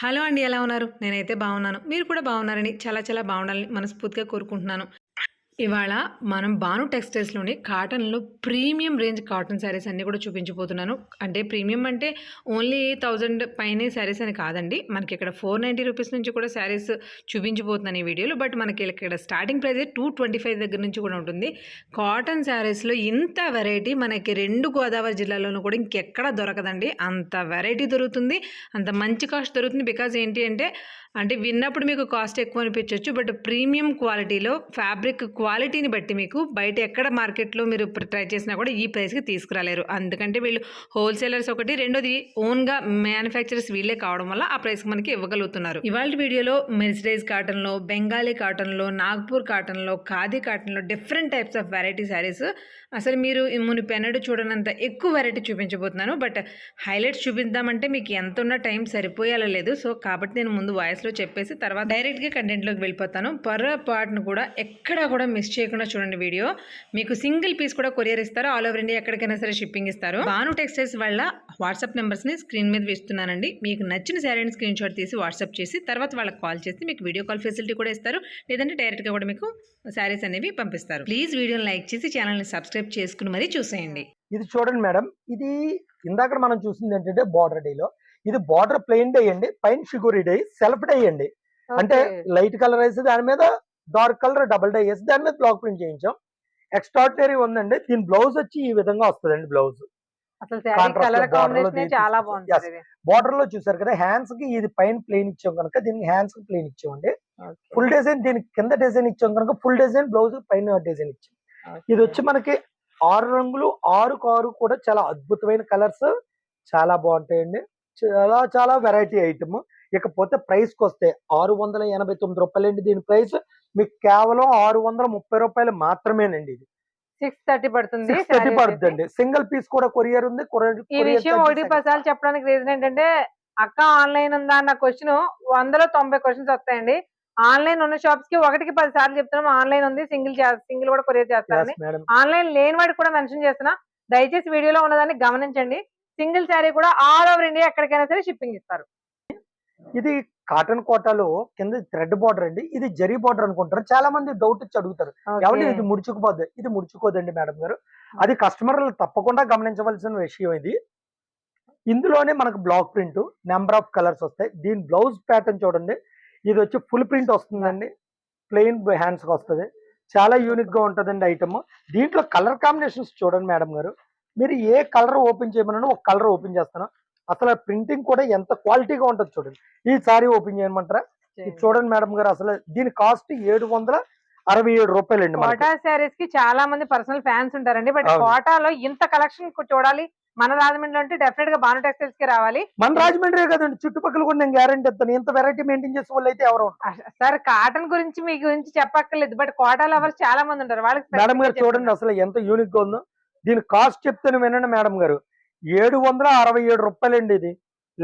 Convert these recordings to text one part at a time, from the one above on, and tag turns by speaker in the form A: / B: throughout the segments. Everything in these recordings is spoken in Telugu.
A: హలో అండి ఎలా ఉన్నారు? నేనైతే బాగున్నాను. మీరు కూడా బాగున్నారని చాలా చాలా బాగుండాలని మనస్ఫూర్తిగా కోరుకుంటున్నాను. ఇవాళ మనం బాను టెక్స్టైల్స్లోని కాటన్లో ప్రీమియం రేంజ్ కాటన్ శారీస్ అన్నీ కూడా చూపించిపోతున్నాను అంటే ప్రీమియం అంటే ఓన్లీ థౌజండ్ పైనే శారీస్ అని కాదండి. మనకి ఇక్కడ ఫోర్ నైంటీ రూపీస్ నుంచి కూడా శారీస్ చూపించిపోతున్నాను ఈ వీడియోలో. బట్ మనకి ఇక్కడ starting price two twenty five దగ్గర నుంచి కూడా ఉంటుంది. కాటన్ శారీస్లో ఇంత వెరైటీ మనకి రెండు గోదావరి జిల్లాలోనూ కూడా ఇంకెక్కడ దొరకదండి. అంత వెరైటీ దొరుకుతుంది. అంత మంచి కాస్ట్ దొరుకుతుంది. బికాజ్ ఏంటి అంటే అంటే విన్నప్పుడు మీకు కాస్ట్ ఎక్కువ అనిపించవచ్చు బట్ ప్రీమియం క్వాలిటీలో ఫ్యాబ్రిక్ క్వాలిటీని బట్టి మీకు బయట ఎక్కడ మార్కెట్లో మీరు ట్రై చేసినా కూడా ఈ ప్రైస్కి తీసుకురాలేరు. అందుకంటే వీళ్ళు హోల్సేలర్స్ ఒకటి రెండోది ఓన్గా మ్యానుఫ్యాక్చరర్స్ వీళ్ళే కావడం వల్ల ఆ ప్రైస్కి మనకి ఇవ్వగలుగుతున్నారు. ఇవాళ వీడియోలో మెర్సిడైజ్ కాటన్లో బెంగాలీ కాటన్లో నాగ్పూర్ కాటన్లో ఖాదీ కాటన్లో different types of variety saris. అసలు మీరు మునిపెన్నడు చూడనంత ఎక్కువ వెరైటీ చూపించబోతున్నాను బట్ హైలైట్స్ చూపిద్దామంటే మీకు ఎంత ఉన్న టైం సరిపోయేలా లేదు. సో కాబట్టి నేను ముందు వాయిస్ వాయిస్లో చెప్పేసి తర్వాత డైరెక్ట్గా కంటెంట్లోకి వెళ్ళిపోతాను. పొరపాటును కూడా ఎక్కడా కూడా మిస్ చేయకుండా చూడండి వీడియో. మీకు సింగిల్ పీస్ కూడా కొరియర్ ఇస్తారు. ఆల్ ఓవర్ ఇండియా ఎక్కడికైనా సరే షిప్పింగ్ ఇస్తారు. బాను టెక్స్టైల్స్ వాళ్ళ వాట్సాప్ నెంబర్స్ని స్క్రీన్ మీద వేస్తున్నానండి. మీకు నచ్చిన శారీని స్క్రీన్ షాట్ తీసి వాట్సాప్ చేసి తర్వాత వాళ్ళకి కాల్ చేసి మీకు వీడియో కాల్ ఫెసిలిటీ కూడా ఇస్తారు. లేదంటే డైరెక్ట్గా కూడా మీకు శారీస్ అనేవి పంపిస్తారు. ప్లీజ్ వీడియోని లైక్ చేసి ఛానల్ని సబ్స్క్రైబ్ చేసుకుని మరీ చూసేయండి.
B: ఇది చూడండి మేడం. ఇది ఇందాక మనం చూసింది ఏంటంటే బార్డర్ డేలో ఇది బార్డర్ ప్లెయిన్ డే అండి పైన షుగరీ డే సెల్ఫ్ డే అండి. అంటే లైట్ కలర్ వేసి దాని మీద డార్క్ కలర్ డబుల్ డై వేసి దాని మీద బ్లాక్ ప్రింట్ చేయించాం. ఎక్స్ట్రాడినరీ ఉందండి. దీని బ్లౌజ్ వచ్చి ఈ విధంగా వస్తుందండి బ్లౌజ్. బార్డర్లో చూసారు కదా హ్యాండ్స్కి ఇది పైన ప్లెయిన్ ఇచ్చాం కనుక దీనికి హ్యాండ్స్కి ప్లెయిన్ ఇచ్చామండి. ఫుల్ డిజైన్ దీనికి కింద డిజైన్ ఇచ్చాం కనుక ఫుల్ డిజైన్ బ్లౌజ్ పైన డిజైన్ ఇచ్చాం. ఇది వచ్చి మనకి ఆరు రంగులు ఆరు కారు కూడా చాలా అద్భుతమైన కలర్స్ చాలా బాగుంటాయండి. చాలా చాలా వెరైటీ ఐటమ్ ఇకపోతే ప్రైస్కి వస్తే ఆరు వందల ఎనభై తొమ్మిది రూపాయలండి. దీని ప్రైస్ మీకు కేవలం ఆరు వందల ముప్పై రూపాయలు మాత్రమేనండి ఇది.
C: సిక్స్ థర్టీ పడుతుంది
B: సిక్స్ థర్టీ పడుతుందండి. సింగిల్ పీస్ కూడా కొరియర్ ఉంది.
C: ఈ విషయం ఒకటి పసాలు చెప్పడానికి రీజన్ ఏంటంటే అక్క ఆన్లైన్ ఉందా అన్న క్వశ్చన్ వందలో తొంభై క్వశ్చన్స్ వస్తాయండి. ఆన్లైన్ ఉన్న షాప్స్కి ఒకటికి పది సార్లు చెప్తున్నాం. ఆన్లైన్ ఉంది సింగిల్ సింగిల్ కూడా కొరియర్ చేస్తారని. ఆన్లైన్ లేని వాడికి కూడా మెన్షన్ చేస్తున్నా. దయచేసి వీడియోలో ఉన్నదాన్ని గమనించండి. సింగిల్ శారీ కూడా ఆల్ ఓవర్ ఇండియా ఎక్కడికైనా సరే షిప్పింగ్ ఇస్తారు.
B: ఇది కాటన్ కోటాలో కింద థ్రెడ్ బార్డర్ అండి. ఇది జరీ బార్డర్ అనుకుంటారు. చాలా మంది డౌట్ వచ్చి అడుగుతారు. ఎవరు ఇది ముడుచుకుపోద్ది. ఇది ముడుచుకోదండి మేడం గారు. అది కస్టమర్లు తప్పకుండా గమనించవలసిన విషయం ఇది. ఇందులోనే మనకు block print number of colours వస్తాయి. దీని బ్లౌజ్ ప్యాటర్న్ చూడండి. ఇది వచ్చి ఫుల్ ప్రింట్ వస్తుందండి. ప్లెయిన్ హ్యాండ్స్ వస్తుంది. చాలా యూనిక్గా ఉంటుందండి ఐటమ్. దీంట్లో కలర్ కాంబినేషన్స్ చూడండి మేడం గారు. మీరు ఏ కలర్ ఓపెన్ చేయమన్నా ఒక కలర్ ఓపెన్ చేస్తాను. అసలు ప్రింటింగ్ కూడా ఎంత క్వాలిటీగా ఉంటుంది చూడండి. ఈ సారీ ఓపెన్ చేయమంటారా? ఇది చూడండి మేడం గారు అసలు దీని కాస్ట్ ఏడు వందల అరవై ఏడు రూపాయలండి మనకి.
C: కోటా శారీస్కి చాలా మంది పర్సనల్ ఫ్యాన్స్ ఉంటారండి బట్. కోటాలో ఇంత కలెక్షన్ చూడాలి. మన రాజమండ్రి అంటే డెఫినెట్గా బాను టెక్స్టైల్స్కి రావాలి.
B: మన రాజమండ్రి కదండి చుట్టుపక్కల కూడా నేను గ్యారంటీ ఇస్తాను. ఇంత వెరైటీ మెయింటైన్ చేసే వాళ్ళు అయితే ఎవరు.
C: సార్ కాటన్ గురించి మీ గురించి చెప్పక్కర్లేదు బట్ కోటా లవర్స్ చాలా మంది ఉంటారు. వాళ్ళకి
B: మేడం గారు చూడండి అసలు ఎంత యూనిక్గా ఉందో. దీని కాస్ట్ చెప్తాను వినండి మేడం గారు. ఏడు వందల అరవై ఏడు రూపాయలండి ఇది.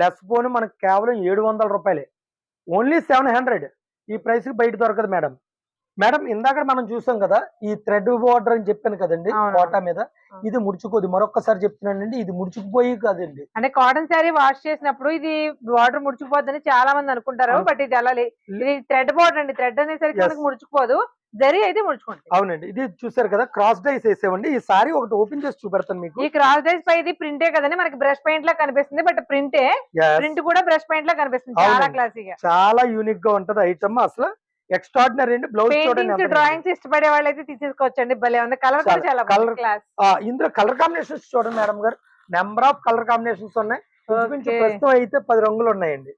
B: లెస్ ఫోన్ మనకు కేవలం ఏడు వందల రూపాయలే. Only seven hundred. ఈ ప్రైస్కి బయట దొరకదు మేడం. మేడం ఇందాక మనం చూసాం కదా ఈ థ్రెడ్ బార్డర్ అని చెప్పాను కదండి. కోటా మీద. ఇది ముడుచుకోదు. మరొకసారి చెప్తున్నానండి ఇది ముడుచుకుపోయి కదండి.
C: అంటే కాటన్ శారీ వాష్ చేసినప్పుడు ఇది బార్డర్ ముడుచుకుపోద్దని చాలా మంది అనుకుంటారు. బట్ ఇది అలా ఇది థ్రెడ్ బార్డర్ అండి. థ్రెడ్ అనేసరికి. మనకు ముడుచుకుపోదు. జరీ అయితే ముడుచుకుంటుంది
B: అవునండి. ఇది చూసారు కదా క్రాస్ డైస్ వేసేవండి ఈ సారీ ఒకటి ఓపెన్ చేసి చూపెడతాను మీకు.
C: ఈ క్రాస్ డైస్ పై ఇది ప్రింటే కదండి మనకి బ్రష్ పెయింట్ లా కనిపిస్తుంది. బట్ ప్రింటే. ప్రింట్ కూడా బ్రష్ పెయింట్ లా కనిపిస్తుంది. చాలా. క్లాసీగా
B: చాలా యూనిక్గా ఉంటది ఐటమ్ అసలు ఎక్స్ట్రాడినరీ అండి. బ్లౌజ్ చూడండి.
C: డ్రాయింగ్స్ ఇష్టపడే వాళ్ళు అయితే తీసేసుకోవచ్చండి. భలే ఉంది. కలర్ కూడా
B: చాలా- colour-
C: క్లాస్
B: ఆ, ఇందులో కలర్ కాంబినేషన్స్ చూడండి మేడం గారు. నెంబర్ ఆఫ్ కలర్ కాంబినేషన్స్ ఉన్నాయి. ప్రస్తుతం అయితే పది రంగులు ఉన్నాయండి.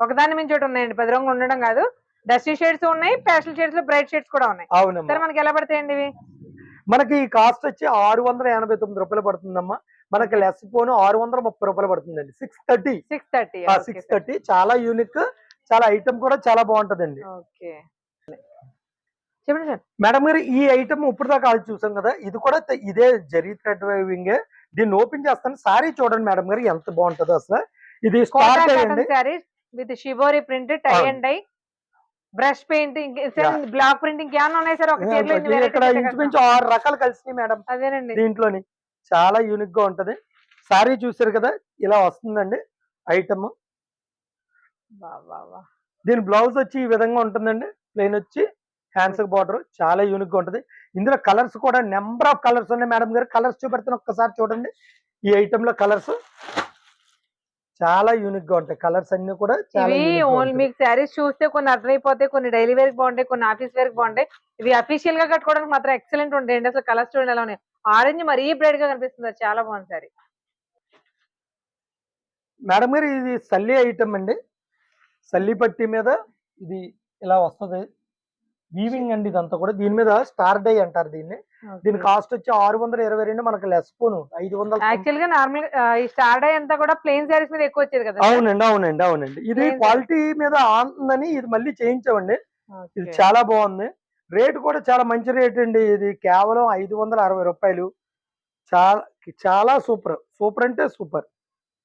C: ఒకదాని మించి ఒకటి ఉన్నాయండి. పది రంగులు ఉండడం కాదు. డస్టీ షేడ్స్ ఉన్నాయి ప్యాస్టల్ షేడ్స్లో బ్రైట్ షేడ్స్ కూడా ఉన్నాయి. సరే
B: అవునమ్మా
C: మనకి ఎలా పడతాయండి ఇవి?
B: మనకి కాస్ట్ వచ్చి ఆరు వందల ఎనభై తొమ్మిది రూపాయలు పడుతుందమ్మా. మనకి లెస్ ఫోన్ ఆరు వందల ముప్పై రూపాయలు పడుతుందండి. Six thirty
C: six thirty
B: six thirty చాలా యూనిక్ చాలా ఐటమ్ కూడా చాలా బాగుంటదండి.
C: ఓకే చెప్పండి సార్.
B: మేడం గారు ఈ ఐటమ్ ఇప్పుడు దాకా అది చూసాం కదా ఇది కూడా ఇదే జరీ థ్రెడ్ వైవింగ్. దీన్ని ఓపెన్ చేస్తాను. సారీ చూడండి మేడం గారు ఎంత బాగుంటుందో అసలు. ఇది స్టార్ట్ అయ్యండి.
C: With shibori print tie. And dye brush paint
B: Yeah.
C: Block print ఇంకేమన్నా ఉన్నాయి సార్?
B: ఇక్కడ ఇంచుమించు ఆరు రకాలు కలిసినాయి మేడం
C: అదేనండి.
B: దీంట్లోని. చాలా యూనిక్గా ఉంటది. సారీ చూసారు కదా ఇలా వస్తుందండి ఐటమ్. దీని బ్లౌజ్ వచ్చి ఈ విధంగా ఉంటుందండి. ప్లెయిన్ వచ్చి హ్యాండ్స్ బార్డర్. చాలా యూనిక్గా ఉంటుంది. ఇందులో కలర్స్ కూడా నెంబర్ ఆఫ్ కలర్స్ ఉన్నాయి మేడం గారు. కలర్స్ చూపెడతాను ఒక్కసారి చూడండి. ఈ ఐటమ్లో కలర్స్. చాలా యూనిక్గా ఉంటాయి. కలర్స్ అన్ని కూడా.
C: మీకు శారీస్ చూస్తే కొన్ని అర్థమైపోతాయి కొన్ని డైలీ వేర్ బాగుంటాయి కొన్ని ఆఫీస్ వేర్ బాగుంటాయి. ఇవి అఫీషియల్గా కట్టుకోవడానికి మాత్రం ఎక్సలెంట్ ఉంటాయండి అసలు కలర్స్ చూడండి ఎలా ఉన్నాయి. ఆరెంజ్ మరీ బ్రైట్గా కనిపిస్తుంది. చాలా బాగుంది సారీ
B: మేడం గారు ఇది సల్లి ఐటమ్ అండి. సల్లి పట్టి మీద ఇది ఇలా వస్తది. వీవింగ్ అండి ఇదంతా కూడా దీని మీద స్టార్ డై అంటారు దీన్ని. దీని కాస్ట్ వచ్చి ఆరు వందల ఇరవై రెండు మనకు లెస్ పోను. ఐదు వందల
C: యాక్చువల్గా నార్మల్ ఈ స్టార్ డై అంతా కూడా ప్లెయిన్ శారీస్ మీద ఎక్కువ వచ్చేది కదా
B: అవునండి అవునండి అవునండి. ఇది క్వాలిటీ మీద ఆందని ఇది మళ్ళీ చేయించామండి. ఇది. చాలా బాగుంది. రేట్ కూడా చాలా మంచి రేట్ అండి. ఇది కేవలం ఐదు వందల అరవై రూపాయలు. చాలా చాలా సూపర్ సూపర్ అంటే super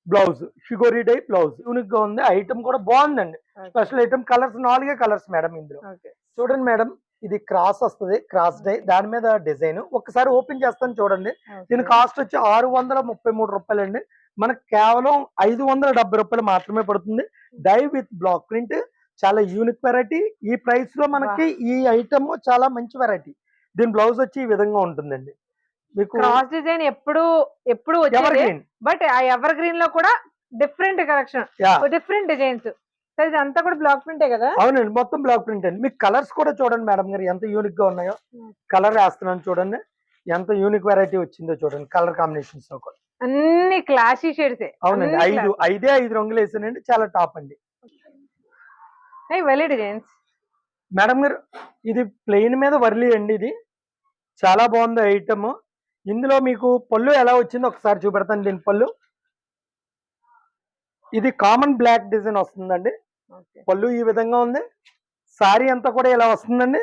B: blouse shibori dye blouse యూనిక్గా ఉంది. ఐటమ్ కూడా బాగుందండి. స్పెషల్ ఐటమ్ కలర్స్ నాలుగే కలర్స్ మేడం ఇందులో. చూడండి మేడం ఇది క్రాస్ వస్తుంది క్రాస్ డై దాని మీద డిజైన్ ఒకసారి ఓపెన్ చేస్తాను చూడండి. దీని. కాస్ట్ వచ్చి ఆరు వందల ముప్పై మూడు రూపాయలు అండి మనకు కేవలం ఐదు వందల డెబ్బై రూపాయలు మాత్రమే పడుతుంది. డై విత్ బ్లాక్ ప్రింట్ చాలా యూనిక్ వెరైటీ ఈ ప్రైస్లో మనకి ఈ ఐటమ్ చాలా మంచి వెరైటీ దీని బ్లౌజ్ వచ్చి ఈ విధంగా ఉంటుందండి. మీకు
C: క్రాస్ డిజైన్ ఎప్పుడు ఎప్పుడు
B: ఎవర్
C: వచ్చేది
B: గ్రీన్
C: బట్ ఆ ఎవర్ గ్రీన్లో కూడా different collection different designs sir ఇది అంతా కూడా బ్లాక్ ప్రింటే కదా?
B: అవునండి మొత్తం బ్లాక్ ప్రింట్ అండి. మీకు కలర్స్ కూడా చూడండి మేడం గారు ఎంత యూనిక్గా ఉన్నాయో. కలర్ వేస్తున్నాను చూడండి. ఎంత యూనిక్ వెరైటీ వచ్చిందో చూడండి కలర్ కాంబినేషన్స్లో కూడా.
C: అన్ని క్లాసీ షేడ్స్
B: అవునండి ఐదు ఐదే ఐదు రంగులు వేసానండి చాలా టాప్ అండి.
C: వెరీ డిజైన్స్
B: మేడం గారు ఇది ప్లెయిన్ మీద వర్లీ అండి ఇది. చాలా బాగుంది ఐటమ్ ఇందులో మీకు పళ్ళు ఎలా వచ్చిందో ఒకసారి చూపెడతాను దీని పళ్ళు. ఇది కామన్ బ్లాక్ డిజైన్ వస్తుందండి. పళ్ళు ఈ విధంగా ఉంది. సారీ అంతా కూడా ఇలా వస్తుందండి.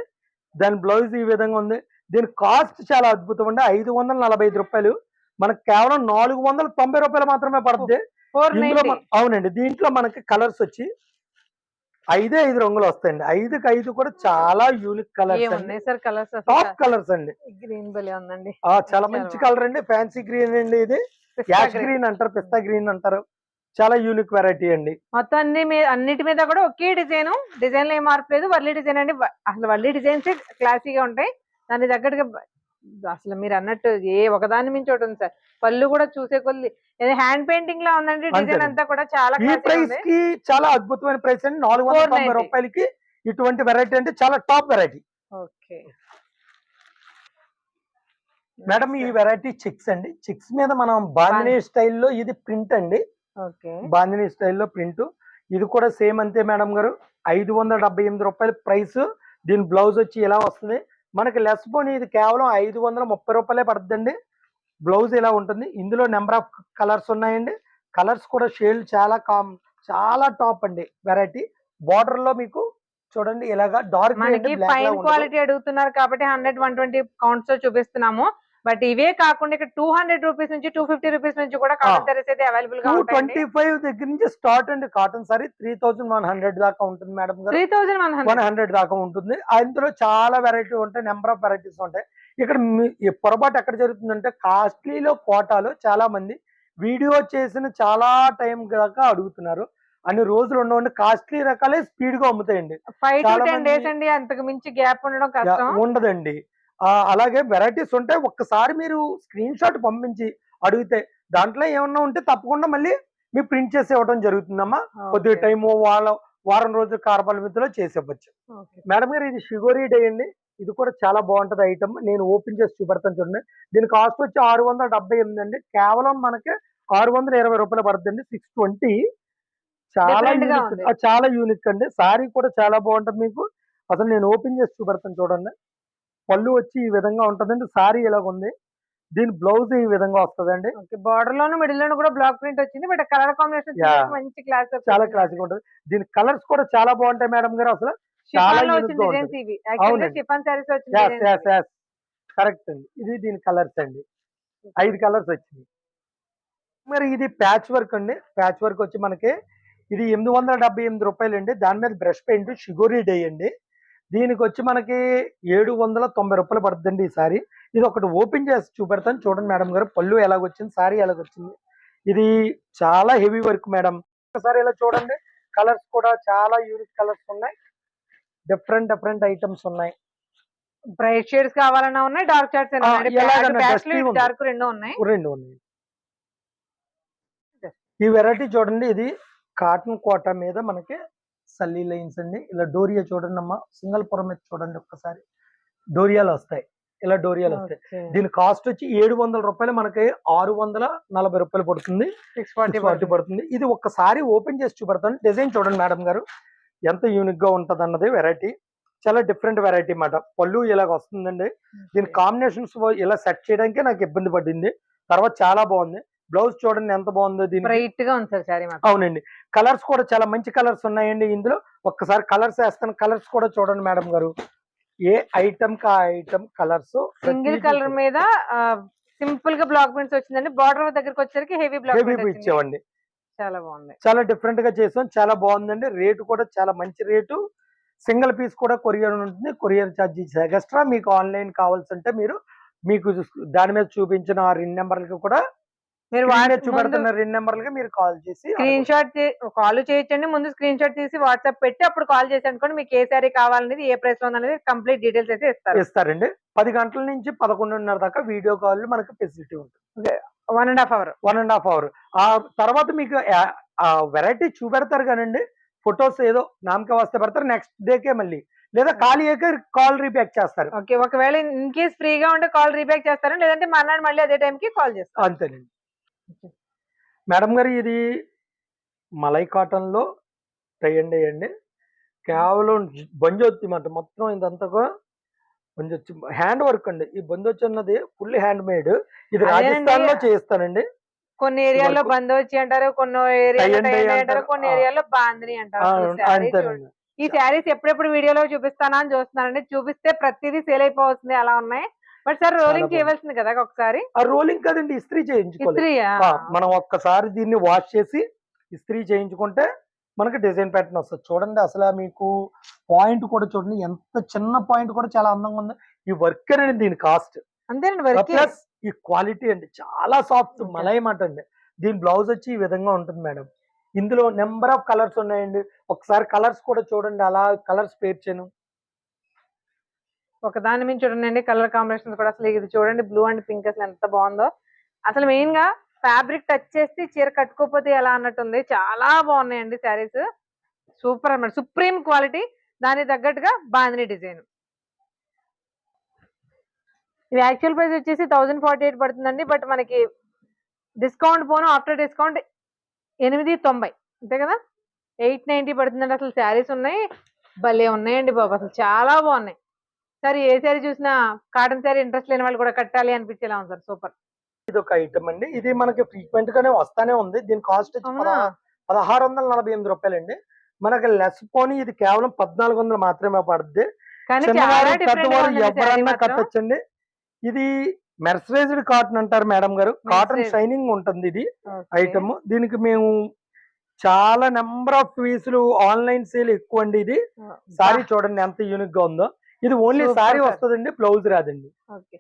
B: దాని బ్లౌజ్ ఈ విధంగా ఉంది. దీని కాస్ట్ చాలా అద్భుతం అండి. ఐదు వందల నలభై ఐదు రూపాయలు. మనకు కేవలం నాలుగు వందల తొంభై రూపాయలు మాత్రమే పడుతుంది. అవునండి. దీంట్లో మనకి కలర్స్ వచ్చి ఐదే ఐదు రంగులు వస్తాయండి. ఐదుకి ఐదు కూడా చాలా యూనిక్ కలర్స్ టాప్ కలర్స్ అండి.
C: గ్రీన్ ఉందండి.
B: చాలా మంచి. కలర్ అండి. ఫ్యాన్సీ గ్రీన్ అండి ఇది. యాష్. గ్రీన్ అంటారు పిస్తా గ్రీన్ అంటారు. చాలా యూనిక్ వెరైటీ అండి.
C: మొత్తం అన్ని మీ అన్నిటి మీద కూడా ఒకే డిజైన్. డిజైన్లో ఏం మార్పు లేదు. వర్లీ డిజైన్ అండి. అసలు వర్లీ డిజైన్స్ క్లాసీగా ఉంటాయి. దాని తగ్గట్టుగా అసలు మీరు అన్నట్టు ఏ ఒకదాని మించి ఒకటి ఉంది సార్. పళ్ళు కూడా చూసే కొద్ది హ్యాండ్ పెయింటింగ్ లా ఉందండి డిజైన్. అంతా కూడా చాలా
B: ఈ ప్రైస్కి చాలా అద్భుతమైన ప్రైస్ అండి. నాలుగు వందల తొంభై
C: 490.
B: రూపాయలకి ఇటువంటి వెరైటీ అంటే చాలా టాప్ వెరైటీ
C: ఓకే.
B: మేడం ఈ వెరైటీ చిక్స్ అండి. చిక్స్ మీద మనం బాందినీ స్టైల్లో ఇది ప్రింట్ అండి. బాందినీ స్టైల్లో ప్రింట్. ఇది కూడా సేమ్ అంతే మేడం గారు. ఐదు వందల డెబ్బై ఎనిమిది రూపాయల ప్రైస్. దీని బ్లౌజ్ వచ్చి ఇలా వస్తుంది. మనకి లెస్ పోనీ ఇది కేవలం ఐదు వందల ముప్పై రూపాయలే పడుతుందండి. బ్లౌజ్ ఇలా ఉంటుంది. ఇందులో నెంబర్ ఆఫ్ కలర్స్ ఉన్నాయండి. కలర్స్ కూడా షేడ్ చాలా కామ్ చాలా టాప్ అండి వెరైటీ. బార్డర్లో మీకు చూడండి ఇలాగా డార్క్
C: మనకి ఫైన్ క్వాలిటీ అడుగుతున్నారు కాబట్టి హండ్రెడ్ వన్ ట్వంటీ కౌంట్స్ చూపిస్తున్నాము. బట్ ఇవే కాకుండా ఇక్కడ టూ హండ్రెడ్ రూపీస్ నుంచి టూ ఫిఫ్టీ రూపీస్ నుంచి కూడా కాటన్ సారీస్ అయితే అవైలబుల్గా
B: ట్వంటీ ఫైవ్ దగ్గర నుంచి స్టార్ట్ అండి cotton sari three thousand one hundred దాకా ఉంటుంది madam
C: three thousand one hundred
B: దాకా ఉంటుంది. అందులో చాలా వెరైటీ ఉంటాయి నెంబర్ ఆఫ్ వెరైటీస్ ఉంటాయి. ఇక్కడ పొరపాటు ఎక్కడ జరుగుతుందంటే కాస్ట్లీలో కోటాలో చాలా మంది వీడియో చేసిన చాలా టైం దాకా అడుగుతున్నారు. అన్ని రోజులు ఉండవండి కాస్ట్లీ రకాలే స్పీడ్గా అమ్ముతాయండి.
C: ఫైవ్ టు టెన్ డేస్ అండి అంతకు మించి గ్యాప్ ఉండడం
B: ఉండదండి. అలాగే వెరైటీస్ ఉంటాయి ఒక్కసారి మీరు స్క్రీన్ షాట్ పంపించి అడిగితే దాంట్లో ఏమన్నా ఉంటే తప్పకుండా మళ్ళీ మీ ప్రింట్ చేసి ఇవ్వడం జరుగుతుందమ్మా. కొద్దిగా. టైం వాళ్ళ వారం రోజుల చేసి ఇవ్వచ్చు.
C: Okay.
B: మేడం గారు ఇది షుగరీ డే అండి. ఇది కూడా చాలా బాగుంటది ఐటమ్. నేను ఓపెన్ చేసి చూపెడతాను చూడండి. దీని కాస్ట్ వచ్చి ఆరు వందల డెబ్బై ఎనిమిది అండి. కేవలం మనకి ఆరు వందల ఇరవై రూపాయలు పడుతుంది సిక్స్ ట్వంటీ. చాలా చాలా యూనిక్ అండి. సారీ కూడా చాలా బాగుంటది మీకు. అసలు నేను ఓపెన్ చేసి చూపెడతాను చూడండి. పళ్ళు వచ్చి ఈ విధంగా ఉంటదండి. సారీ ఇలాగ ఉంది. దీని బ్లౌజ్ ఈ విధంగా వస్తదండి.
C: బార్డర్ లోను మిడిల్ లోను కూడా బ్లాక్ ప్రింట్ వచ్చింది. But colour combination. మంచి క్లాస్
B: చాలా క్లాసిక్ ఉంటది. దీని కలర్స్ కూడా చాలా బాగుంటాయి మేడం గారు అసలు. కరెక్ట్ అండి. ఇది దీని కలర్స్ అండి. ఐదు కలర్స్ వచ్చింది మరి ఇది ప్యాచ్ వర్క్ అండి. ప్యాచ్ వర్క్ వచ్చి మనకి ఇది ఎనిమిది వందల డెబ్బై ఎనిమిది రూపాయలు అండి దాని మీద బ్రష్ పెయింట్ షుగరీ డే అండి. దీనికి వచ్చి మనకి ఏడు వందల తొంభై రూపాయలు పడుతుందండి ఈ సారీ. ఇది ఒకటి ఓపెన్ చేసి చూపెడతాను. చూడండి మేడం గారు పళ్ళు ఎలాగొచ్చింది సారీ ఎలాగొచ్చింది. ఇది చాలా హెవీ వర్క్ మేడం. ఒకసారి ఇలా చూడండి కలర్స్ కూడా చాలా యూనిక్ కలర్స్ ఉన్నాయి. డిఫరెంట్ డిఫరెంట్ ఐటమ్స్ ఉన్నాయి.
C: బ్రైట్ షేడ్స్ కావాలన్నా ఉన్నాయి డార్క్ షేడ్స్. డార్క్ రెండు ఉన్నాయి.
B: రెండు ఉన్నాయి. ఈ వెరైటీ చూడండి ఇది కాటన్ కోట మీద మనకి సల్లీ లైన్స్ అండి. ఇలా డోరియా చూడండి అమ్మా. సింగల్ పొర మీద చూడండి ఒక్కసారి. డోరియాలు వస్తాయి. ఇలా డోరియాలు వస్తాయి. దీని కాస్ట్ వచ్చి ఏడు వందల రూపాయలు మనకి ఆరు వందల నలభై రూపాయలు పడుతుంది.
C: సిక్స్ ఫార్టీ
B: ఫార్టీ పడుతుంది. ఇది ఒక్కసారి ఓపెన్ చేసి చూపెడతాను. డిజైన్ చూడండి మేడం గారు. ఎంత యూనిక్గా ఉంటది అన్నది వెరైటీ. చాలా డిఫరెంట్ వెరైటీ అన్నమాట. పళ్ళు ఇలాగ వస్తుందండి. దీని కాంబినేషన్స్ ఇలా సెట్ చేయడానికి నాకు ఇబ్బంది పడింది. తర్వాత చాలా బాగుంది. బ్లౌజ్ చూడండి ఎంత బాగుందో దీని
C: బ్రైట్గా ఉంది సార్
B: అవునండి. కలర్స్ కూడా చాలా మంచి కలర్స్ ఉన్నాయండి ఇందులో. ఒక్కసారి కలర్స్ వేస్తాను. కలర్స్ కూడా చూడండి మేడం గారు. ఏ ఐటమ్ కా ఐటమ్ కలర్స్?
C: సింగిల్ కలర్ మీద సింపుల్గా బ్లాక్ ప్రింట్స్ వచ్చిందండి. బార్డర్ దగ్గరికి వచ్చేసరికి హెవీ బ్లాక్
B: హెవీ
C: ప్రింట్
B: ఇచ్చామండి
C: చాలా బాగుంది.
B: చాలా డిఫరెంట్గా చేసాం. చాలా బాగుందండి. రేటు కూడా చాలా మంచి రేటు. సింగిల్ పీస్ కూడా కొరియర్ ఉంటుంది. కొరియర్ ఛార్జెస్ ఎక్స్ట్రా మీకు ఆన్లైన్ కావాల్సి ఉంటే మీరు మీకు దాని మీద చూపించిన ఆ రెండు నెంబర్లకి కూడా
C: మీరు
B: చూపెడుతున్న రెండు నెంబర్లకి మీరు కాల్ చేసి
C: స్క్రీన్ షాట్ కాల్ చేయొచ్చండి ముందు స్క్రీన్ షాట్ తీసి వాట్సాప్ పెట్టి అప్పుడు కాల్ చేసి అనుకోండి మీకు ఏ శారీ కావాలనేది ఏ ప్రైస్లో అనేది కంప్లీట్ డీటెయిల్స్ అయితే ఇస్తారు.
B: ఇస్తారండి. పది గంటల నుంచి పదకొండున్నర దాకా వీడియో కాల్ మనకు ఫెసిలిటీ ఉంటుంది.
C: One and half hour
B: one and half hour ఆ తర్వాత మీకు వెరైటీ చూపెడతారు కానండి. ఫొటోస్ ఏదో నామకే వస్తే పెడతారు నెక్స్ట్ డేకే మళ్ళీ. లేదా ఖాళీ అయ్యాక కాల్ రీబ్యాక్ చేస్తారు.
C: ఓకే. ఒకవేళ ఇన్ కేస్ ఫ్రీగా ఉంటే కాల్ రీబ్యాక్ చేస్తారు? లేదంటే మర్నాడు మళ్ళీ అదే time కి కాల్ చేస్తారు?
B: అంతేనండి. మేడం గారు ఇది మలై కాటన్లో టై అండి కేవలం బంజొత్తి మాట మొత్తం ఇదంతా బంజొచ్చి హ్యాండ్ వర్క్ అండి. ఈ బంజొచ్చి అన్నది ఫుల్ హ్యాండ్ మేడ్. ఇది
C: అదేనండి.
B: రాజస్థాన్లో చేస్తానండి.
C: కొన్ని ఏరియాల్లో
B: వరకు-
C: బందోచి అంటారు కొన్ని ఏరియాలో అంటారు. కొన్ని. ఏరియాలో బాందిని అంటారు. ఈ శారీస్ ఎప్పుడెప్పుడు వీడియోలో చూపిస్తానా అని చూస్తున్నానండి. చూపిస్తే ప్రతిదీ సేల్ అయిపోతుంది అలా ఉన్నాయి? But sir rolling. చేయవలసింది కదా ఒకసారి?
B: ఆ రోలింగ్ కదండి ఇస్త్రీ చేయించుకోవాలి మనం ఒక్కసారి దీన్ని వాష్ చేసి ఇస్త్రీ చేయించుకుంటే మనకి డిజైన్ ప్యాటర్న్ వస్తుంది. చూడండి అసలు మీకు పాయింట్ కూడా చూడండి ఎంత చిన్న పాయింట్ కూడా చాలా అందంగా ఉంది. ఈ వర్క్ అనేది దీని కాస్ట్. ప్లస్ ఈ క్వాలిటీ అండి చాలా సాఫ్ట్
C: Okay.
B: మలై మాట అండి. దీని బ్లౌజ్ వచ్చి ఈ విధంగా ఉంటుంది మేడం. ఇందులో నెంబర్ ఆఫ్ కలర్స్ ఉన్నాయండి. ఒకసారి కలర్స్ కూడా చూడండి అలా కలర్స్ పేర్ చేయను
C: ఒక దాని మీద చూడండి కలర్ కాంబినేషన్స్ కూడా అసలు ఇది చూడండి బ్లూ అండ్ పింక్ అసలు ఎంత బాగుందో. అసలు మెయిన్గా ఫ్యాబ్రిక్ టచ్ చేస్తే చీర కట్టుకోకపోతే ఎలా అన్నట్టుంది. చాలా బాగున్నాయండి శారీస్ సూపర్ అనమాట సుప్రీం క్వాలిటీ దానికి తగ్గట్టుగా బాందిని డిజైన్ ఇది యాక్చువల్ ప్రైస్ వచ్చేసి థౌజండ్ ఫార్టీ ఎయిట్ పడుతుందండి బట్ మనకి డిస్కౌంట్ పోను ఆఫ్టర్ డిస్కౌంట్ ఎనిమిది తొంభై. అంతే కదా? ఎయిట్ నైన్టీ పడుతుందండి అసలు శారీస్ ఉన్నాయి. భలే ఉన్నాయండి బాబు అసలు చాలా బాగున్నాయి. సార్ ఏ శారీ చూసినా కాటన్ శారీ ఇంట్రెస్ట్ లేని వాళ్ళు కూడా కట్టాలి అనిపించేలా ఉంది సార్. సూపర్.
B: ఇది ఒక ఐటమ్ అండి. ఇది మనకి ఫ్రీక్వెంట్ గానే వస్తానే ఉంది. దీని కాస్ట్ పదహారు వందల నలభై ఎనిమిది రూపాయలండి. మనకి లెస్ పోనీ ఇది కేవలం పద్నాలుగు వందలు మాత్రమే పడుద్ది. చిన్నవారు పెద్దవారు ఎవరన్నా కట్టొచ్చండి. ఇది మెర్సరైజ్డ్ కాటన్ అంటారు మేడం గారు. కాటన్. షైనింగ్ ఉంటుంది ఇది ఐటమ్ దీనికి మేము చాలా నెంబర్ ఆఫ్ పీసులు ఆన్లైన్ సేల్ ఎక్కువ అండి ఇది. సారీ చూడండి ఎంత యూనిక్గా ఉందో. ఇది ఓన్లీ సారీ. వస్తుందండి బ్లౌజ్ రాదండి.
C: ఓకే.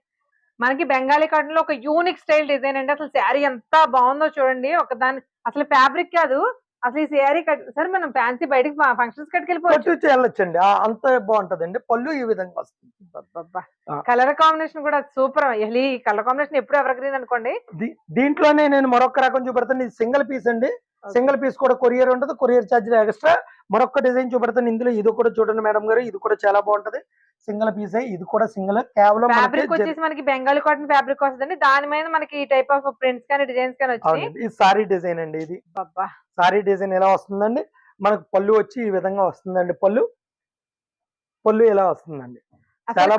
C: మనకి బెంగాలీ కాటన్లో ఒక యూనిక్ స్టైల్ డిజైన్ అండి. అసలు శారీ ఎంత బాగుందో చూడండి. ఒక దాని అసలు ఫ్యాబ్రిక్ కాదు. అసలు ఈ శారీ కట్ సరే మనం ఫ్యాన్సీ బయటికి ఫంక్షన్స్ కట్టుకెళ్ళిపోవచ్చు
B: వెళ్ళొచ్చండి. అంత బాగుంటదండి. పళ్ళు ఈ విధంగా వస్తుంది.
C: కలర్ కాంబినేషన్ కూడా సూపర్ ఈ కలర్ కాంబినేషన్ ఎప్పుడు ఎవర్ గ్రీన్ అనుకోండి
B: దీంట్లోనే నేను మరొక రకం చూపెడతాను. ఇది సింగిల్ పీస్ అండి. సింగిల్ పీస్ కూడా కొరియర్ ఉంటుంది కొరియర్ ఛార్జ్ ఎక్స్ట్రా. మరొక డిజైన్ చూపెడతాను. ఇందులో ఇది కూడా చూడండి మేడం గారు ఇది కూడా చాలా బాగుంటది. సింగిల్ పీస్ ఇది కూడా సింగిల్. కేవలం
C: ఫ్యాబ్రిక్ వచ్చేసి మనకి బెంగాలీ కాటన్ ఫ్యాబ్రిక్ వస్తుందండి. దాని మీద మనకి ఈ టైప్ ఆఫ్ ప్రింట్స్ కానీ డిజైన్స్ కానీ
B: అవునండి. ఇది సారీ డిజైన్ అండి ఇది. సారీ డిజైన్ ఎలా వస్తుందండి? మనకు పళ్ళు వచ్చి ఈ విధంగా వస్తుందండి. పళ్ళు పళ్ళు ఎలా వస్తుందండి?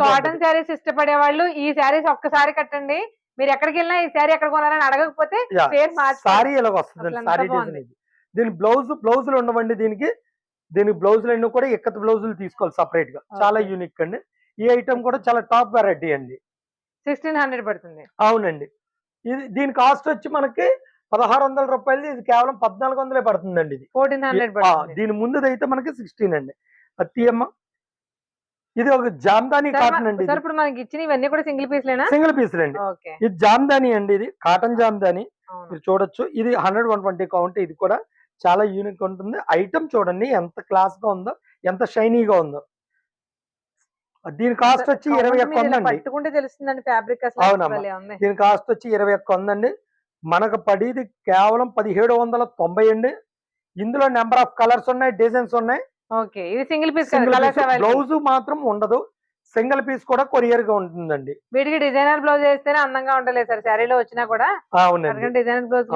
C: కాటన్. శారీస్ ఇష్టపడే వాళ్ళు ఈ శారీస్ ఒక్కసారి కట్టండి. మీరు ఎక్కడికి వెళ్ళినా ఈ శారీ ఎక్కడ కొనాలని అడగకపోతే పేరు.
B: సారీ
C: అసలు ఎంత
B: సారీ డిజైన్
C: బాగుంది.
B: ఇది. దీని బ్లౌజ్ బ్లౌజులు ఉండవండి దీనికి. దీని బ్లౌజులు అన్ని కూడా ఎక్కత బ్లౌజులు తీసుకోవాలి సపరేట్గా. చాలా. యూనిక్ అండి. ఈ ఐటమ్ కూడా చాలా టాప్ వెరైటీ అండి.
C: సిక్స్టీన్ హండ్రెడ్ పడుతుంది.
B: అవునండి. ఇది దీని కాస్ట్ వచ్చి మనకి పదహారు వందల రూపాయలు ఇది కేవలం పద్నాలుగు వందలే పడుతుందండి ఇది.
C: ఫోర్టీన్ హండ్రెడ్ పడుతుంది.
B: దీని ముందుదైతే మనకి సిక్స్టీన్ అండి. అత్తియమ్మ ఇది ఒక జామ్దాని కాటన్ అండి
C: సార్ ఇప్పుడు మనకి ఇచ్చిన ఇవన్నీ కూడా సింగిల్ పీస్
B: సింగిల్ ఇది జామ్దాని అండి ఇది. కాటన్ జామ్దాని. మీరు చూడొచ్చు. ఇది హండ్రెడ్ వన్ ట్వంటీ కౌంట్. ఇది కూడా చాలా యూనిక్ ఉంటుంది. ఐటమ్ చూడండి ఎంత క్లాస్గా ఉందో ఎంత షైనీగా ఉందో. దీని కాస్ట్ వచ్చి ఇరవై ఒక్క ఉందండి
C: తెలుస్తుందండి ఫ్యాబ్రిక్
B: అవునమ్మా. దీని కాస్ట్ వచ్చి ఇరవై ఒక్క ఉందండి మనకు పడేది కేవలం పదిహేడు వందల తొంభై అండి. ఇందులో నెంబర్ ఆఫ్ కలర్స్ ఉన్నాయి డిజైన్స్ ఉన్నాయి.
C: ఓకే. ఇది సింగిల్ పీస్
B: బ్లౌజ్ మాత్రం ఉండదు. సింగిల్ పీస్ కూడా కొరియర్గా ఉంటుందండి.
C: వీటికి డిజైనర్ బ్లౌజ్ వేస్తేనే అందంగా ఉండలేదు సార్. శారీలో వచ్చినా కూడా
B: అవునండి.
C: డిజైనర్ బ్లౌజ్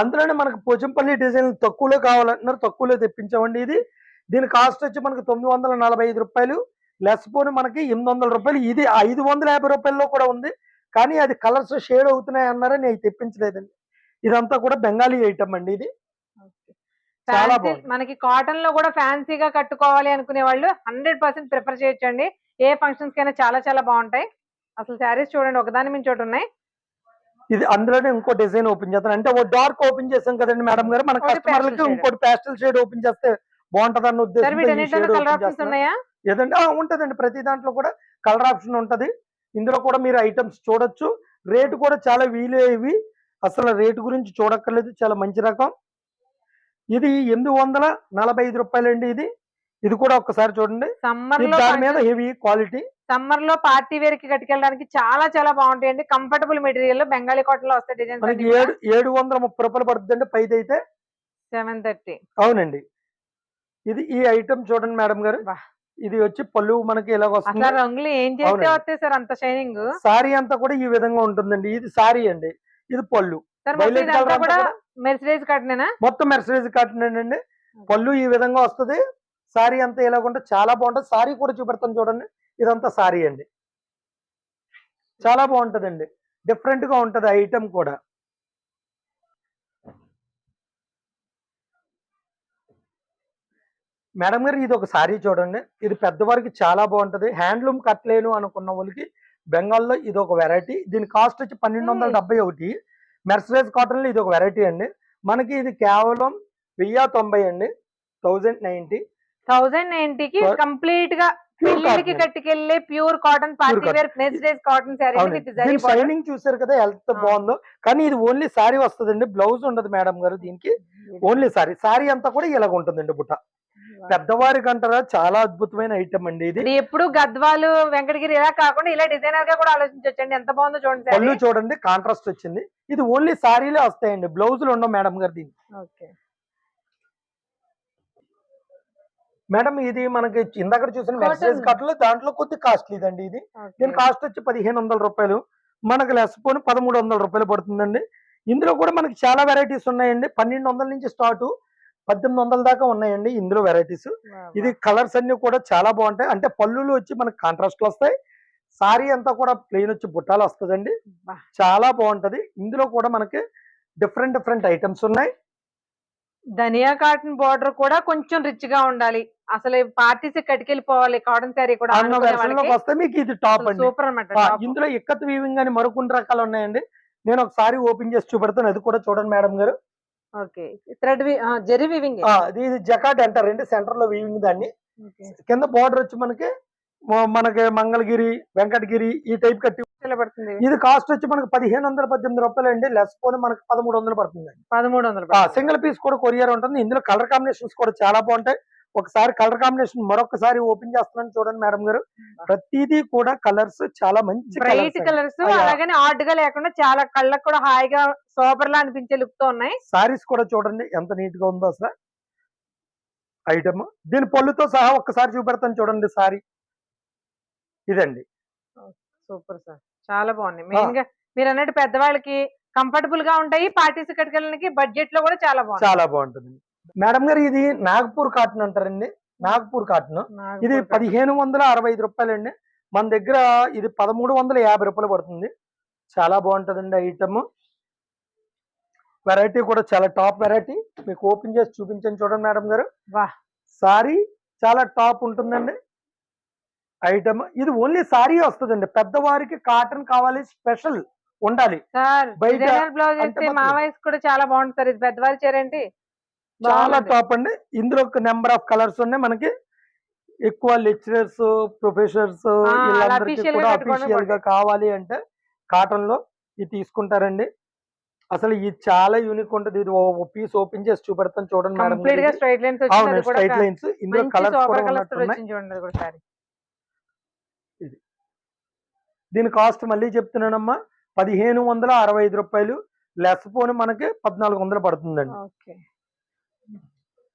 B: అందులోనే మనకు పోచంపల్లి డిజైన్ తక్కువలో కావాలంటున్నారు. తక్కువలో తెప్పించామండి ఇది. దీని కాస్ట్ వచ్చి మనకు తొమ్మిది వందల నలభై ఐదు రూపాయలు. లెస్ పోని మనకి ఎనిమిది వందల రూపాయలు. ఇది ఐదు వందల యాభై రూపాయల్లో కూడా ఉంది. కానీ అది కలర్స్ షేడ్ అవుతున్నాయి అన్నారని నేను తెప్పించలేదండి. ఇదంతా కూడా బెంగాలీ ఐటమ్ అండి ఇది. చాలా
C: Fancy-
B: బాగుంది.
C: మనకి కాటన్లో కూడా ఫ్యాన్సీగా కట్టుకోవాలి అనుకునే వాళ్ళు హండ్రెడ్ పర్సెంట్ ప్రిఫర్ చేయొచ్చండి. ఏ ఫంక్షన్స్ కైనా చాలా చాలా బాగుంటాయి. అసలు శారీస్ చూడండి ఒకదాని మించి ఒకటి ఉన్నాయి.
B: ఇది అందులోనే ఇంకో డిజైన్ ఓపెన్ చేస్తాను. అంటే ఓ డార్క్ ఓపెన్ చేసాం కదండి మేడం గారు మన కస్టమర్లకి. ఇంకోటి ప్యాస్టల్ షేడ్ ఓపెన్ చేస్తే బాగుంటది అన్న.
C: ఉన్నాయా?
B: ఏదంటే ఉంటదండి. ప్రతి దాంట్లో కూడా కలర్ ఆప్షన్ ఉంటది. ఇందులో కూడా మీరు ఐటమ్స్ చూడొచ్చు. రేటు కూడా చాలా వీలేవి అసలు రేటు గురించి చూడక్కర్లేదు. చాలా మంచి రకం. ఇది ఎనిమిది వందల నలభై ఐదు రూపాయలండి ఇది. ఇది కూడా ఒక్కసారి చూడండి.
C: సమ్మర్
B: దాని మీద హెవీ క్వాలిటీ.
C: సమ్మర్లో పార్టీ వేర్కి కట్టుకెళ్ళడానికి చాలా చాలా బాగుంటాయండి. కంఫర్టబుల్ మెటీరియల్ బెంగాలీ కాటన్లో వస్తాయి
B: మనకి
C: డిజైన్స్
B: ఏడు ఏడు వందల ముప్పై రూపాయలు పడుతుందండి పైది అయితే.
C: Seven thirty.
B: అవునండి. ఇది ఈ ఐటమ్ చూడండి మేడం గారు. ఇది వచ్చి పళ్ళు మనకి ఇలాగ వస్తుంది.
C: రంగులు ఏం చేస్తే. వస్తాయి సార్ అంత షైనింగ్?
B: సారీ అంతా కూడా ఈ విధంగా ఉంటుందండి. ఇది సారీ అండి. ఇది పళ్ళు.
C: మెర్సిడైజ్ కట్నేనా?
B: మొత్తం మెర్సరైజ్ కాటన్ అండి పళ్ళు ఈ విధంగా వస్తది. సారీ అంతా ఇలాగుంటే చాలా బాగుంటుంది. సారీ కూడా చూపెడతాను చూడండి. ఇదంతా సారీ అండి. చాలా బాగుంటదండి. డిఫరెంట్గా ఉంటది ఐటమ్ కూడా. మేడం గారు ఇది ఒక సారీ చూడండి. ఇది పెద్దవారికి చాలా బాగుంటది. హ్యాండ్లూమ్ కట్టలేను అనుకున్న వాళ్ళకి బెంగాల్లో ఇది ఒక వెరైటీ దీని కాస్ట్ వచ్చి పన్నెండు వందల డెబ్బై ఒకటి. మెర్సరైజ్ కాటన్లో ఇది ఒక వెరైటీ అండి. మనకి ఇది కేవలం వెయ్యి తొంభై అండి. థౌజండ్ నైన్టీ
C: థౌజండ్ నైన్టీకి కంప్లీట్గా
B: పెళ్ళికి.
C: కట్టుకెళ్ళే pure cotton party. Wear cotton
B: దీని షైనింగ్ చూసారు కదా ఎంత. బాగుందో. కానీ ఇది ఓన్లీ సారీ వస్తుందండి. బ్లౌజ్ ఉండదు మేడం గారు దీనికి. ఓన్లీ సారీ సారీ అంతా కూడా ఇలాగ ఉంటుందండి బుట్ట. పెద్దవారికి అంటారా చాలా అద్భుతమైన ఐటమ్ అండి ఇది.
C: ఎప్పుడు గద్వాలు వెంకటగిరి ఇలా కాకుండా ఇలా డిజైనర్గా కూడా ఆలోచించవచ్చండి ఎంత బాగుందో చూడండి
B: పళ్ళు చూడండి కాంట్రాస్ట్ వచ్చింది. ఇది ఓన్లీ సారీలే వస్తాయండి. బ్లౌజులు ఉండవు మేడం గారు
C: ఓకే.
B: మేడం ఇది మనకి ఇందాక చూసిన. మెసేజ్ కట్టలో దాంట్లో కొద్ది కాస్ట్లీ ఇదండి ఇది. దీని కాస్ట్ వచ్చి పదిహేను వందల రూపాయలు. మనకు లెస్ పోని పదమూడు వందల రూపాయలు పడుతుందండి. ఇందులో కూడా మనకి చాలా వెరైటీస్ ఉన్నాయండి. పన్నెండు వందల నుంచి స్టార్ట్ పద్దెనిమిది వందల దాకా ఉన్నాయండి ఇందులో వెరైటీస్ ఇది కలర్స్ అన్ని కూడా చాలా బాగుంటాయి. అంటే పళ్ళులు వచ్చి మనకి కాంట్రాస్ట్ వస్తాయి. సారీ అంతా కూడా ప్లెయిన్ వచ్చి బుట్టాలు వస్తుందండి. చాలా బాగుంటది. ఇందులో కూడా మనకి డిఫరెంట్ డిఫరెంట్ ఐటమ్స్ ఉన్నాయి.
C: ధనియా కాటన్ బోర్డర్ కూడా కొంచెం రిచ్గా ఉండాలి. అసలు పార్టీస్ కట్టుకెళ్ళిపోవాలి కాటన్ శారీ కూడా
B: వస్తే మీకు ఇది టాప్ అండి.
C: సూపర్ అనమాట
B: ఇందులో ఇక్కత్ వీవింగ్ అని మరికొన్ని రకాలు ఉన్నాయండి. నేను ఒకసారి ఓపెన్ చేసి చూపెడతాను. అది కూడా చూడండి మేడం గారు.
C: ఓకే. థ్రెడ్ జెరీ వివింగ్
B: ఇది జకాట్ అంటారండి సెంటర్లో వీవింగ్ దాన్ని. కింద బార్డర్ వచ్చి మనకి మనకి మంగళగిరి వెంకటగిరి ఈ టైప్ కట్టి
C: పడుతుంది?
B: ఇది కాస్ట్ వచ్చి మనకి పదిహేను వందల పద్దెనిమిది రూపాయలు అండి లెస్ పోని మనకి పదమూడు వందలు పడుతుంది
C: పదమూడు వందలు
B: సింగిల్ పీస్ కూడా కొరియర్ ఉంటుంది. ఇందులో కలర్ కాంబినేషన్స్ కూడా చాలా బాగుంటాయి. ఒకసారి కలర్ కాంబినేషన్ మరొకసారి ఓపెన్ చేస్తున్నాను చూడండి మేడం గారు. ప్రతిదీ కూడా కలర్స్ చాలా మంచి
C: బ్రైట్. కలర్స్
B: అయ్యా.
C: అలాగనే ఆర్డ్గా లేకుండా చాలా కళ్ళకు కూడా హాయిగా సూపర్ లా అనిపించే లుక్తో ఉన్నాయి.
B: సారీస్ కూడా చూడండి ఎంత నీట్గా ఉందో అసలు. ఐటమ్ దీని పళ్ళుతో సహా ఒక్కసారి చూపెడతాను చూడండి సారీ. ఇదండి.
C: Super sir. చాలా బాగున్నాయి. మెయిన్గా మీరు అన్నట్టు పెద్దవాళ్ళకి కంఫర్టబుల్గా ఉంటాయి పార్టీస్ కట్టుకెళ్ళడానికి బడ్జెట్లో కూడా చాలా బాగుంది
B: చాలా బాగుంటుంది మేడం గారు ఇది నాగపూర్ కాటన్ అంటారండి. నాగపూర్ కాటన్. ఇది పదిహేను వందల అరవై ఐదు రూపాయలండి. మన దగ్గర ఇది పదమూడు వందల యాభై రూపాయలు పడుతుంది. చాలా బాగుంటుందండి ఐటమ్. వెరైటీ కూడా చాలా టాప్ వెరైటీ మీకు ఓపెన్ చేసి చూపించండి చూడండి మేడం గారు. సారీ చాలా టాప్ ఉంటుందండి. ఐటమ్. ఇది ఓన్లీ సారీ వస్తుందండి. పెద్దవారికి కాటన్ కావాలి స్పెషల్ ఉండాలి.
C: బ్లౌజ్ మా వయసు కూడా చాలా బాగుంటుంది పెద్దవారి చీర ఏంటి?
B: చాలా. టాప్ అండి. ఇందులో ఒక నెంబర్ ఆఫ్ కలర్స్ ఉన్నాయి. మనకి ఎక్కువ లెక్చరర్స్ ప్రొఫెసర్స్ వీళ్ళందరికీ కూడా అఫీషియల్గా కావాలి అంటే కాటన్లో ఇది తీసుకుంటారండి. అసలు ఇది చాలా యూనిక్ ఉంటుంది. ఇది పీస్ ఓపెన్ చేసి చూపెడతాను చూడండి మేడం
D: స్ట్రైట్ లైన్స్
B: అవును స్ట్రైట్ ఇందులో కలర్స్ కూడా ఉన్నట్టున్నాయి దీని కాస్ట్ మళ్ళీ చెప్తున్నానమ్మా. పదిహేను వందల అరవై ఐదు రూపాయలు. లెస్ పోని మనకి పద్నాలుగు వందలు పడుతుందండి.
D: ఓకే.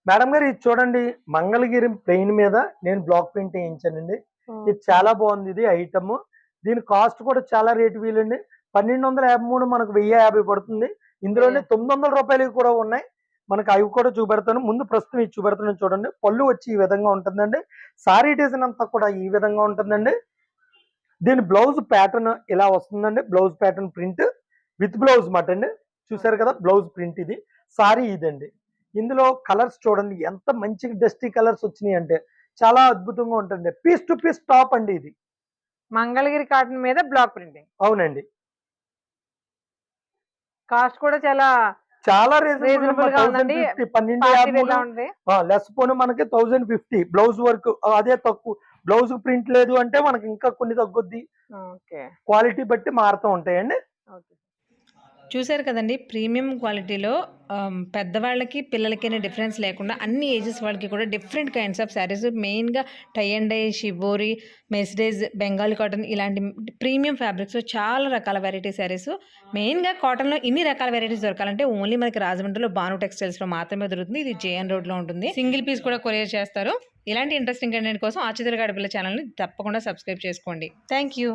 B: మేడం గారు ఇది చూడండి మంగళగిరి ప్లెయిన్ మీద నేను బ్లాక్ ప్రింట్ వేయించానండి. ఇది చాలా బాగుంది ఇది ఐటమ్. దీని కాస్ట్ కూడా చాలా రేటు వీలండి. పన్నెండు వందల యాభై మూడు మనకు వెయ్యి యాభై పడుతుంది. ఇందులోనే తొమ్మిది వందల రూపాయలకి కూడా ఉన్నాయి. మనకు అవి కూడా చూపెడతాను. ముందు ప్రస్తుతం ఇది చూపెడతాను చూడండి. పళ్ళు వచ్చి ఈ విధంగా ఉంటుందండి. సారీ డిజైన్ అంతా కూడా ఈ విధంగా ఉంటుందండి. దీని బ్లౌజ్ ప్యాటర్న్ ఇలా వస్తుందండి. Blouse pattern print with blouse మాట అండి చూసారు కదా బ్లౌజ్ ప్రింట్ ఇది. సారీ ఇదండి. ఇందులో కలర్స్ చూడండి ఎంత మంచి డస్టీ కలర్స్ వచ్చినాయి అంటే చాలా అద్భుతంగా ఉంటుంది పీస్ టు పీస్ టాప్ అండి ఇది.
D: మంగళగిరి కాటన్ మీద బ్లాక్ ప్రింటింగ్.
B: అవునండి.
D: కాస్ట్ కూడా చాలా
B: చాలా రీజనబుల్ లెస్ పోను మనకి థౌజండ్ ఫిఫ్టీ బ్లౌజ్ వర్క్ అదే తక్కువ. బ్లౌజ్ ప్రింట్ లేదు అంటే మనకి ఇంకా కొన్ని తగ్గుద్ది. క్వాలిటీ బట్టి మారుతూ ఉంటాయండి.
D: ఓకే.
C: చూశారు కదండి ప్రీమియం క్వాలిటీలో పెద్దవాళ్ళకి పిల్లలకైనా డిఫరెన్స్ లేకుండా అన్ని ఏజెస్ వాళ్ళకి కూడా డిఫరెంట్ కైండ్స్ ఆఫ్ శారీస్ మెయిన్గా టై అండ్ డై షిబోరి మెస్డేజ్ బెంగాల్ కాటన్ ఇలాంటి ప్రీమియం ఫ్యాబ్రిక్స్లో చాలా రకాల వెరైటీ శారీస్ మెయిన్గా కాటన్లో ఇన్ని రకాల వెరైటీస్ దొరకాలంటే ఓన్లీ మనకి రాజమండ్రిలో బాను టెక్స్టైల్స్లో మాత్రమే దొరుకుతుంది. ఇది జేఎన్ రోడ్లో ఉంటుంది. సింగిల్ పీస్ కూడా కొరియర్ చేస్తారు. ఇలాంటి ఇంట్రెస్టింగ్ కంటెంట్ కోసం ఆచితుల గడపల ఛానల్ని తప్పకుండా సబ్స్క్రైబ్ చేసుకోండి. Thank you